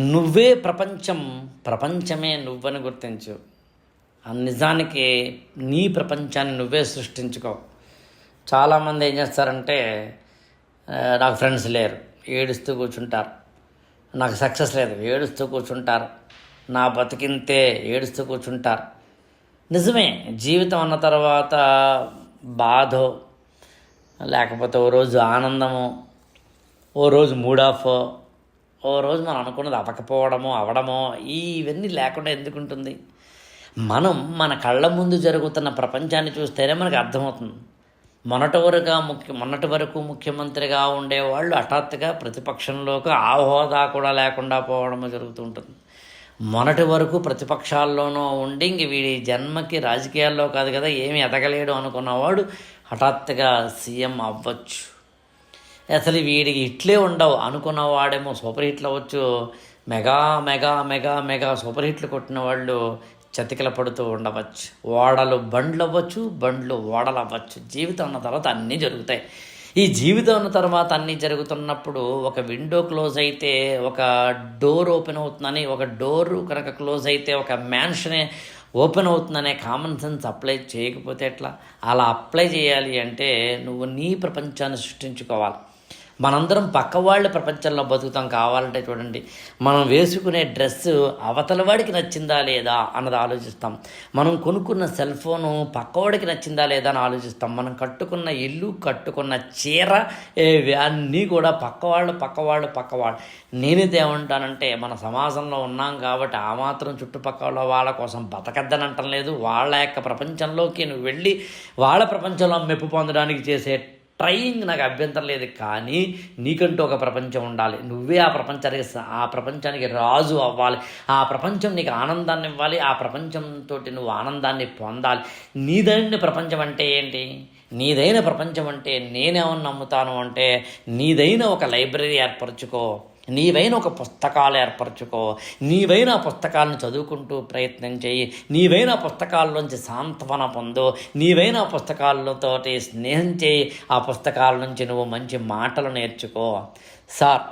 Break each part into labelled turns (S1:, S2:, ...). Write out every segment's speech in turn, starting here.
S1: నువ్వే ప్రపంచం ప్రపంచమే నువ్వని గుర్తించు. నిజానికి నీ ప్రపంచాన్ని నువ్వే సృష్టించుకో. చాలామంది ఏం చేస్తారంటే నాకు ఫ్రెండ్స్ లేరు ఏడుస్తూ కూర్చుంటారు. నాకు సక్సెస్ లేదు ఏడుస్తూ కూర్చుంటారు. నా బతికింతే ఏడుస్తూ కూర్చుంటారు. నిజమే జీవితం అన్న తర్వాత బాధో లేకపోతే ఓ రోజు ఆనందము ఓ రోజు మూడ్ ఆఫ్ ఓ రోజు మనం అనుకున్నది అవ్వకపోవడమో అవడమో ఇవన్నీ లేకుండా ఎందుకు ఉంటుంది? మనం మన కళ్ళ ముందు జరుగుతున్న ప్రపంచాన్ని చూస్తేనే మనకు అర్థమవుతుంది. మొన్నటి వరకు ముఖ్య మొన్నటి వరకు ముఖ్యమంత్రిగా ఉండేవాళ్ళు హఠాత్తుగా ప్రతిపక్షంలోకి ఆ హోదా కూడా లేకుండా పోవడం జరుగుతూ ఉంటుంది. మొన్నటి వరకు ప్రతిపక్షాల్లోనూ ఉండి ఇంక వీడి జన్మకి రాజకీయాల్లో కాదు కదా ఏమి ఎదగలేడు అనుకున్నవాడు హఠాత్తుగా సీఎం అవ్వచ్చు. అసలు వీడికి ఇట్లే ఉండవు. అనుకున్నవాడేమో సూపర్ హిట్లు అవ్వచ్చు. Mega mega mega mega super హిట్లు కొట్టిన వాళ్ళు చతికిల పడుతూ ఉండవచ్చు. ఓడలు బండ్లు అవ్వచ్చు బండ్లు ఓడలు అవ్వచ్చు. జీవితం ఉన్న తర్వాత అన్నీ జరుగుతాయి. ఈ జీవితం ఉన్న తర్వాత అన్నీ జరుగుతున్నప్పుడు ఒక విండో క్లోజ్ అయితే ఒక డోర్ ఓపెన్ అవుతుందని ఒక డోర్ కనుక క్లోజ్ అయితే ఒక మ్యాన్షనే ఓపెన్ అవుతుందనే కామన్ సెన్స్ అప్లై చేయకపోతే ఎట్లా? అలా అప్లై చేయాలి అంటే నువ్వు నీ ప్రపంచాన్ని సృష్టించుకోవాలి. మనందరం పక్క వాళ్ళ ప్రపంచంలో బతుకుతాం కావాలంటే చూడండి. మనం వేసుకునే డ్రెస్ అవతల వాడికి నచ్చిందా లేదా అన్నది ఆలోచిస్తాం. మనం కొనుక్కున్న సెల్ ఫోను పక్కవాడికి నచ్చిందా లేదా అని ఆలోచిస్తాం. మనం కట్టుకున్న ఇల్లు కట్టుకున్న చీర అన్నీ కూడా పక్కవాళ్ళు పక్కవాళ్ళు పక్కవాళ్ళు. నేనైతే ఏమంటానంటే మన సమాజంలో ఉన్నాం కాబట్టి ఆ మాత్రం చుట్టుపక్కల వాళ్ళ కోసం బతకద్దని అంటం లేదు. వాళ్ళ యొక్క ప్రపంచంలోకి నువ్వు వెళ్ళి వాళ్ళ ప్రపంచంలో మెప్పు పొందడానికి చేసే ట్రయింగ్ నాకు అభ్యంతరం లేదు కానీ నీకంటూ ఒక ప్రపంచం ఉండాలి. నువ్వే ఆ ప్రపంచానికి ఆ ప్రపంచానికి రాజు అవ్వాలి. ఆ ప్రపంచం నీకు ఆనందాన్ని ఇవ్వాలి. ఆ ప్రపంచంతో నువ్వు ఆనందాన్ని పొందాలి. నీదైన ప్రపంచం అంటే ఏంటి? నీదైన ప్రపంచం అంటే నేనేమని నమ్ముతాను అంటే నీదైన ఒక లైబ్రరీ ఏర్పరచుకో. నీవైన ఒక పుస్తకాలు ఏర్పరచుకో నీవైన ఆ పుస్తకాలను చదువుకుంటూ ప్రయత్నం చేయి నీవైన పుస్తకాల్లోంచి సాంత్వన పొందు నీవైన ఆ పుస్తకాలతోటి స్నేహం చేయి ఆ పుస్తకాల నుంచి నువ్వు మంచి మాటలు నేర్చుకో. సార్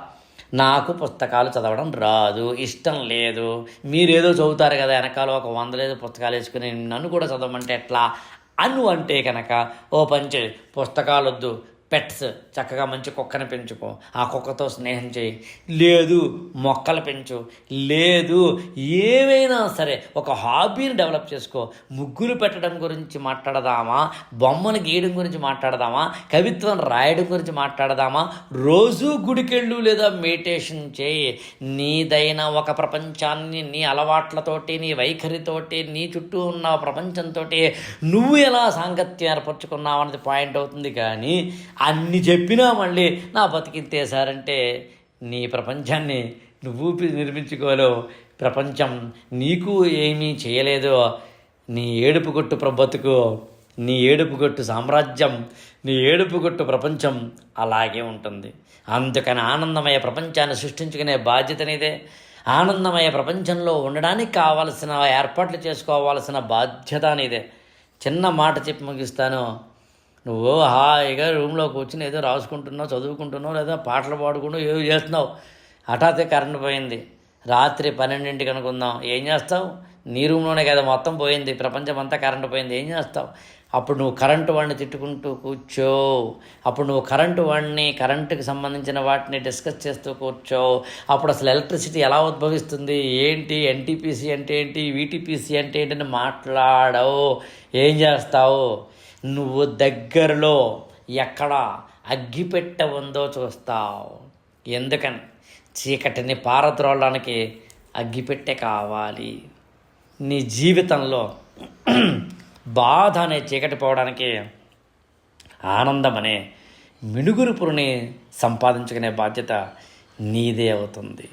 S1: నాకు పుస్తకాలు చదవడం రాదు ఇష్టం లేదు. మీరేదో చదువుతారు కదా వెనకాల ఒక వందలేదో పుస్తకాలు వేసుకుని నన్ను కూడా చదవమంటే ఎట్లా? అను అంటే కనుక ఓ పంచే పుస్తకాలు వద్దు పెట్స్ చక్కగా మంచి కుక్కని పెంచుకో. ఆ కుక్కతో స్నేహం చేయి. లేదు మొక్కలు పెంచు. లేదు ఏమైనా సరే ఒక హాబీని డెవలప్ చేసుకో. ముగ్గులు పెట్టడం గురించి మాట్లాడదామా? బొమ్మను గీయడం గురించి మాట్లాడదామా? కవిత్వం రాయడం గురించి మాట్లాడదామా? రోజు గుడికెళ్ళు లేదా మెడిటేషన్ చేయి. నీదైన ఒక ప్రపంచాన్ని నీ అలవాట్లతోటి నీ వైఖరితోటి నీ చుట్టూ ఉన్న ప్రపంచంతో నువ్వు ఎలా సాంగత్యం ఏర్పరచుకున్నావు అన్నది పాయింట్ అవుతుంది కానీ అన్ని చెప్పినా మళ్ళీ నా బతికింతేసారంటే నీ ప్రపంచాన్ని నువ్వు పి- నిర్మించుకోలేవు ప్రపంచం నీకు ఏమీ చేయలేదో నీ ఏడుపు కొట్టు నీ ఏడుపు కొట్టు సామ్రాజ్యం నీ ఏడుపు కొట్టు ప్రపంచం అలాగే ఉంటుంది. అందుకని ఆనందమయ ప్రపంచాన్ని సృష్టించుకునే బాధ్యత నీదే. ఆనందమయ ప్రపంచంలో ఉండడానికి కావలసిన ఏర్పాట్లు చేసుకోవాల్సిన బాధ్యత నీదే. చిన్న మాట చెప్పి ముగిస్తాను. నువ్వు హాయిగా రూమ్లో కూర్చుని ఏదో రాసుకుంటున్నావు చదువుకుంటున్నావు లేదా పాటలు పాడుకుంటూ ఏదో చేస్తున్నావు. హఠాత్తే కరెంట్ పోయింది. రాత్రి పన్నెండింటికి అనుకుందాం ఏం చేస్తావు? నీ రూమ్లోనే కదా మొత్తం పోయింది. ప్రపంచం అంతా కరెంటు పోయింది. ఏం చేస్తావు? అప్పుడు నువ్వు కరెంటు వాడిని తిట్టుకుంటూ కూర్చో అప్పుడు నువ్వు కరెంటు వాడిని కరెంటుకి సంబంధించిన వాటిని డిస్కస్ చేస్తూ కూర్చో అప్పుడు అసలు ఎలక్ట్రిసిటీ ఎలా ఉద్భవిస్తుంది? ఏంటి? ఎన్టీపీసీ అంటే ఏంటి? వీటీపీసీ అంటే ఏంటి అని మాట్లాడవు. ఏం చేస్తావు? నువ్వు దగ్గరలో ఎక్కడ అగ్గిపెట్టె ఉందో చూస్తావు. ఎందుకని? చీకటిని పారద్రోలడానికి అగ్గిపెట్టె కావాలి. నీ జీవితంలో బాధ అనే చీకటి పోవడానికి ఆనందం అనే మినుగురుపురుని సంపాదించుకునే బాధ్యత నీదే అవుతుంది.